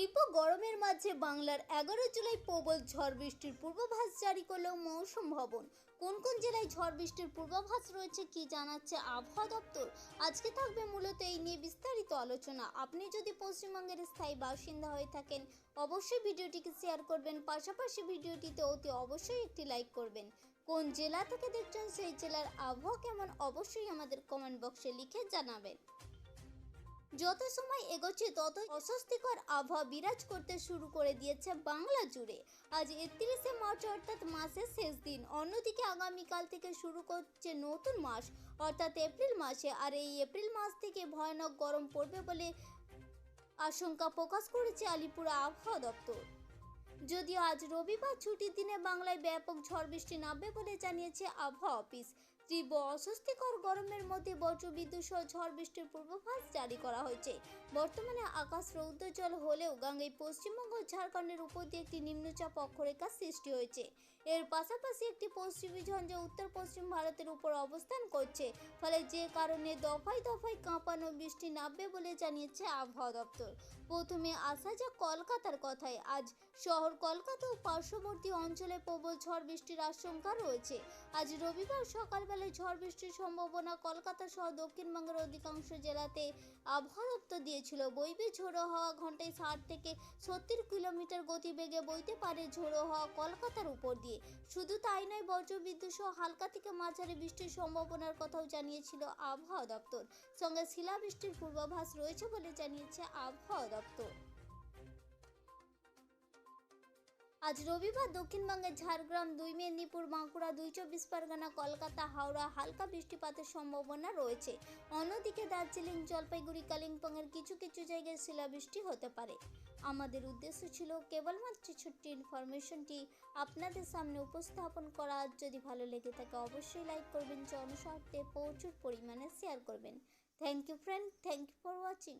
তীব্র গরমের মাঝে বাংলার এগারো জুলাই প্রবল ঝড় বৃষ্টির পূর্বাভাস জারি করল মৌসুম ভবন। কোন কোন জেলায় ঝড় বৃষ্টির পূর্বাভাস রয়েছে কি জানাচ্ছে আবহাওয়া দপ্তর? আজকে থাকবে মূলত এই নিয়ে বিস্তারিত আলোচনা। আপনি যদি পশ্চিমবঙ্গের স্থায়ী বাসিন্দা হয়ে থাকেন, অবশ্যই ভিডিওটিকে শেয়ার করবেন, পাশাপাশি ভিডিওটিতে অতি অবশ্যই একটি লাইক করবেন। কোন জেলা থেকে দেখছেন সেই জেলার আবহাওয়া কেমন, অবশ্যই আমাদের কমেন্ট বক্সে লিখে জানাবেন। যত সময় এগোচ্ছে, তত অস্বস্তিকর আবহাওয়া বিরাজ করতে শুরু করে দিয়েছে বাংলা জুড়ে। আজ একত্রিশে মার্চ অর্থাৎ মাসের শেষ দিন। অন্যদিকে আগামীকাল থেকে শুরু করছে নতুন মাস, অর্থাৎ এপ্রিল মাসে। আর এই এপ্রিল মাস থেকে ভয়ানক গরম পড়বে বলে আশঙ্কা প্রকাশ করেছে আলিপুর আবহাওয়া দপ্তর। যদিও আজ রবিবার ছুটির দিনে বাংলায় ব্যাপক ঝড় বৃষ্টি নামবে বলে জানিয়েছে আবহাওয়া অফিস। তীব্র অস্বস্তিকর গরমের মধ্যে বজ্রবিদ্যুৎ সহ ঝড় বৃষ্টির পূর্বাভাস জারি করা হয়েছে। বর্তমানে আকাশ রৌদ্রজল হলেও গাঙ্গেয় পশ্চিমবঙ্গ ঝাড়খণ্ডের উপর দিয়ে একটি নিম্নচাপ অক্ষরেখার সৃষ্টি হয়েছে। এর পাশাপাশি একটি পশ্চিমী ঝঞ্ঝা উত্তর পশ্চিম ভারতের উপর অবস্থান করছে। ফলে যে কারণে দফায় দফায় কাঁপানো বৃষ্টি নামবে বলে জানিয়েছে আবহাওয়া দপ্তর। প্রথমে আসা যাক কলকাতার কথায়। আজ শহর কলকাতা ও পার্শ্ববর্তী অঞ্চলে প্রবল ঝড় বৃষ্টির আশঙ্কা রয়েছে। আজ রবিবার সকালবেলায় ঝড় বৃষ্টির সম্ভাবনা কলকাতা সহ দক্ষিণবঙ্গের অধিকাংশ জেলাতে আবহাওয়া দপ্তর দিয়েছিল। বইবে ঝোড়ো হওয়া ঘন্টায় ষাট থেকে সত্তর কিলোমিটার গতিবেগে বইতে পারে ঝোড়ো হওয়া কলকাতার উপর দিয়ে। শুধু তাই নয়, বজ্রবিদ্যুৎ সহ হালকা থেকে মাঝারি বৃষ্টির সম্ভাবনার কথাও জানিয়েছিল আবহাওয়া দপ্তর। সঙ্গে শিলাবৃষ্টির পূর্বাভাস রয়েছে বলে জানিয়েছে আবহাওয়া দপ্তর। আজ রবিবার দক্ষিণবঙ্গের ঝাড়গ্রাম, দুই মেদিনীপুর, বাঁকুড়া, দুই চব্বিশ পরগনা, কলকাতা, হাওড়া হালকা বৃষ্টিপাতের সম্ভাবনা রয়েছে। অন্যদিকে দার্জিলিং, জলপাইগুড়ি, কালিম্পংয়ের কিছু কিছু জায়গায় শিলাবৃষ্টি হতে পারে। আমাদের উদ্দেশ্য ছিল কেবলমাত্র ছোট্ট ইনফরমেশনটি আপনাদের সামনে উপস্থাপন করা। যদি ভালো লেগে থাকে, অবশ্যই লাইক করবেন, জনস্বার্থে প্রচুর পরিমাণে শেয়ার করবেন। Thank you friend thank you for watching